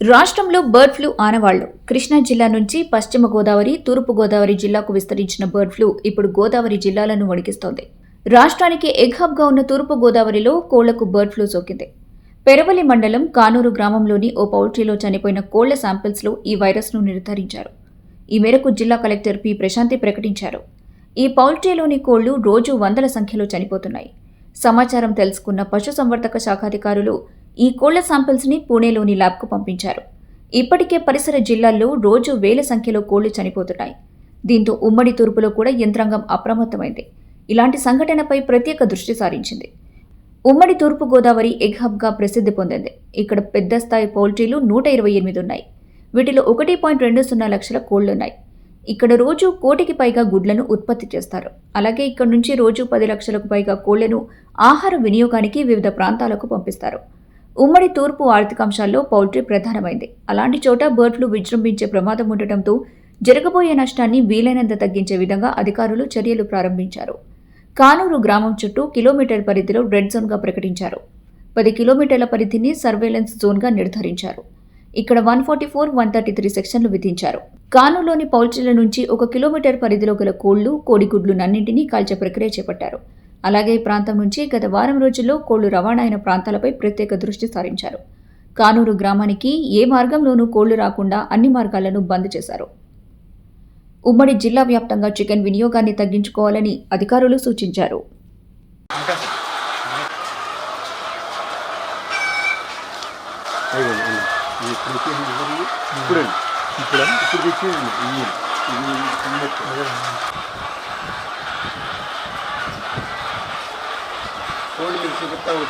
రాష్ట్రంలో bird flu ఆనవాళ్ళు. కృష్ణా జిల్లా నుంచి పశ్చిమ గోదావరి తూర్పు గోదావరి జిల్లాకు విస్తరించిన బర్డ్ ఫ్లూ ఇప్పుడు గోదావరి జిల్లాలను వణికిస్తోంది రాష్ట్రానికి ఎగ్హబ్గా ఉన్న తూర్పు గోదావరిలో కోళ్ళకు బర్డ్ ఫ్లూ సోకింది. పెరవలి మండలం కానూరు గ్రామంలోని ఓ పౌల్ట్రీలో చనిపోయిన కోళ్ళ శాంపిల్స్లో ఈ వైరస్ను నిర్ధారించారు. ఈ మేరకు జిల్లా కలెక్టర్ పి. ప్రశాంతి ప్రకటించారు. ఈ పౌల్ట్రీలోని కోళ్ళు రోజు వందల సంఖ్యలో చనిపోతున్నాయి. సమాచారం తెలుసుకున్న పశుసంవర్ధక శాఖాధికారులు ఈ కోళ్ళ శాంపిల్స్ని పూణేలోని ల్యాబ్కు పంపించారు. ఇప్పటికే పరిసర జిల్లాల్లో రోజు వేల సంఖ్యలో కోళ్ళు చనిపోతున్నాయి. దీంతో ఉమ్మడి తూర్పులో కూడా యంత్రాంగం అప్రమత్తమైంది. ఇలాంటి సంఘటనపై ప్రత్యేక దృష్టి సారించింది. ఉమ్మడి తూర్పు గోదావరి ఎగ్ హబ్గా ప్రసిద్ధి పొందింది. ఇక్కడ పెద్ద స్థాయి పౌల్ట్రీలు నూట ఇరవై ఎనిమిది ఉన్నాయి. వీటిలో ఒకటి పాయింట్ రెండు సున్నా లక్షల కోళ్ళున్నాయి. ఇక్కడ రోజు కోటికి పైగా గుడ్లను ఉత్పత్తి చేస్తారు. అలాగే ఇక్కడ నుంచి రోజు పది లక్షలకు పైగా కోళ్ళను ఆహార వినియోగానికి వివిధ ప్రాంతాలకు పంపిస్తారు. ఉమ్మడి తూర్పు ఆర్థికాంశాల్లో పౌల్ట్రీ ప్రధానమైంది. అలాంటి చోట బర్డ్ ఫ్లూ విజృంభించే ప్రమాదం ఉండటంతో జరగబోయే నష్టాన్ని వీలైనంత తగ్గించే విధంగా అధికారులు చర్యలు ప్రారంభించారు. కానూరు గ్రామం చుట్టూ కిలోమీటర్ పరిధిలో రెడ్ జోన్గా ప్రకటించారు. పది కిలోమీటర్ల పరిధిని సర్వేలెన్స్ జోన్గా నిర్ధారించారు. ఇక్కడ one forty four one thirty three సెక్షన్లు విధించారు. కానూలోని పౌల్ట్రీల నుంచి ఒక కిలోమీటర్ పరిధిలో గల కోళ్ళు కోడిగుడ్లు నన్నింటినీ కాల్చే ప్రక్రియ చేపట్టారు. అలాగే ఈ ప్రాంతం నుంచి గత వారం రోజుల్లో కోళ్ళు రవాణా అయిన ప్రాంతాలపై ప్రత్యేక దృష్టి సారించారు. కానూరు గ్రామానికి ఏ మార్గంలోనూ కోళ్ళు రాకుండా అన్ని మార్గాలను బంద్ చేశారు. ఉమ్మడి జిల్లా వ్యాప్తంగా చికెన్ వినియోగాన్ని తగ్గించుకోవాలని అధికారులు సూచించారు. ఇప్పుడు கோழி விஷயத்தான்